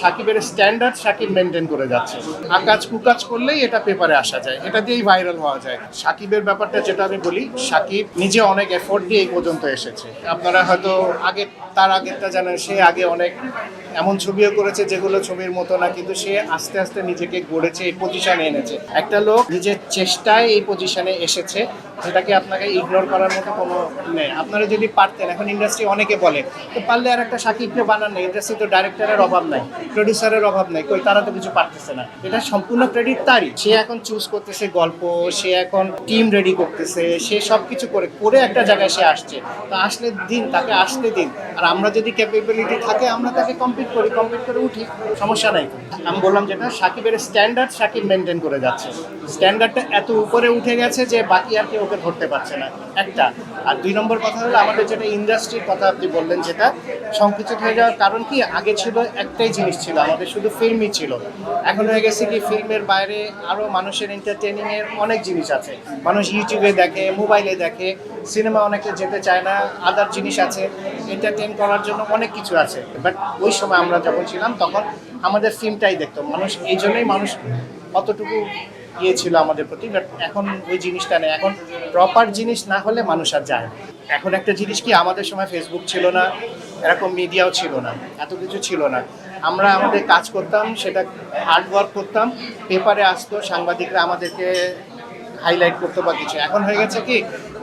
সাকিবের standard Shakib maintain করে যাচ্ছে। আকাজ কুকাজ করলেই এটা পেপারে আসা যায়। এটা দিয়েই ভাইরাল হওয়া যায়। সাকিবের ব্যাপারটা যেটা আমি বলি, সাকিব নিজে অনেক এফোর্ট দিয়ে এই পর্যন্ত এসেছে। আপনারা হয়তো আগে তার আগেরটা জানেন সে আগে অনেক এমন ছবিও করেছে যেগুলো ছবির মতো না, কিন্তু সে আস্তে আস্তে নিজেকে গড়েছে, এই পজিশনে এনেছে। একটা লোক নিজের চেষ্টায় এই পজিশনে এসেছে, যেটাকে আপনাকে ইগনোর করার মতো কোনো নেই। আপনারা যদি পারতেন, এখন ইন্ডাস্ট্রি অনেকে বলে, তো পারলে আর একটা সাকিবকে বানান নেই ইন্ডাস্ট্রি তো ডাইরেক্টরের অভাব নাই প্রডিউসারের অভাব নাই, কই তারা তো কিছু পারতেছে না। এটা সম্পূর্ণ ক্রেডিট তারই। সে এখন চুজ করতেছে গল্প, সে এখন টিম রেডি করতেছে, সে সব কিছু করে করে একটা জায়গায় সে আসছে। তো আসলে দিন, তাকে আসতে দিন। আর আমরা যদি ক্যাপেবিলিটি থাকে, আমরা তাকে কমপ্লিট করি কমপ্লিট করে উঠি, সমস্যা নাই। আমি বললাম যেটা, সাকিবের স্ট্যান্ডার্ড সাকিব মেনটেন করে যাচ্ছে। স্ট্যান্ডার্ডটা এত উপরে উঠে গেছে যে বাকি আর কেউ ওকে ধরতে পারছে না। একটা। আর দুই নম্বর কথা হলো, আমাদের যেটা ইন্ডাস্ট্রির কথা আপনি বললেন যেটা, সংকুচিত হয়ে যাওয়ার কারণ কি? আগে ছিল একটাই জিনিস ছিল, আমাদের শুধু ফিল্মই ছিল। এখন হয়ে গেছে কি ফিল্মের বাইরে আরও মানুষের এন্টারটেনিংয়ের অনেক জিনিস আছে। মানুষ ইউটিউবে দেখে মোবাইলে দেখে সিনেমা অনেকে যেতে চায় না আদার জিনিস আছে এন্টারটেন করার জন্য অনেক কিছু আছে। বাট ওই সময় আমরা যখন ছিলাম, তখন আমাদের ফিল্মটাই দেখতো। মানুষ এই জন্যই মানুষ অতটুকু ইয়ে ছিল আমাদের প্রতি বাট এখন ওই জিনিসটা নেই। এখন প্রপার জিনিস না হলে মানুষ আর যায় এখন একটা জিনিস কি, আমাদের সময় ফেসবুক ছিল না, এরকম মিডিয়াও ছিল না, এত কিছু ছিল না। আমরা আমাদের কাজ করতাম, সেটা হার্ড ওয়ার্ক করতাম পেপারে আসতো, সাংবাদিকরা আমাদেরকে হাইলাইট করতে বা কিছু। এখন হয়ে গেছে কি,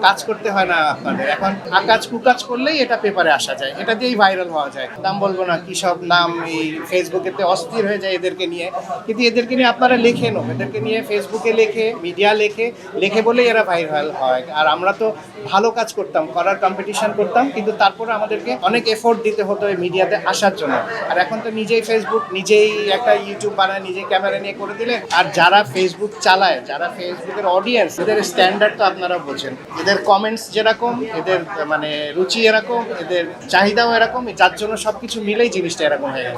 কাজ করতে হয় না আপনাদের। এখন আকাজ কুকাজ করলেই এটা পেপারে আসা যায়। এটা দিয়েই ভাইরাল হওয়া যায়। নাম বলব না কি সব নাম এই ফেসবুকেতে অস্থির হয়ে যায় এদেরকে নিয়ে। কিন্তু এদেরকে নিয়ে আপনারা লেখে নো। এদেরকে নিয়ে ফেসবুকে লেখে মিডিয়া লেখে লেখে বলেই এরা ভাইরাল হয়। আর আমরা তো ভালো কাজ করতাম, করার কম্পিটিশন করতাম, কিন্তু তারপরে আমাদেরকে অনেক এফোর্ট দিতে হতো এই মিডিয়াতে আসার জন্য। আর এখন তো নিজেই ফেসবুক নিজেই একটা ইউটিউব বানায়, নিজেই ক্যামেরা নিয়ে করে দিলে। আর যারা ফেসবুক চালায়, যারা ফেসবুকের অডিয়েন্স এদের স্ট্যান্ডার্ড তো আপনারা বোঝেন। এদের কমেন্টস যেরকম, এদের মানে রুচি এরকম, এদের চাহিদাও এরকম, যার জন্য সবকিছু মিলেই জিনিসটা এরকম হয়ে গেছে।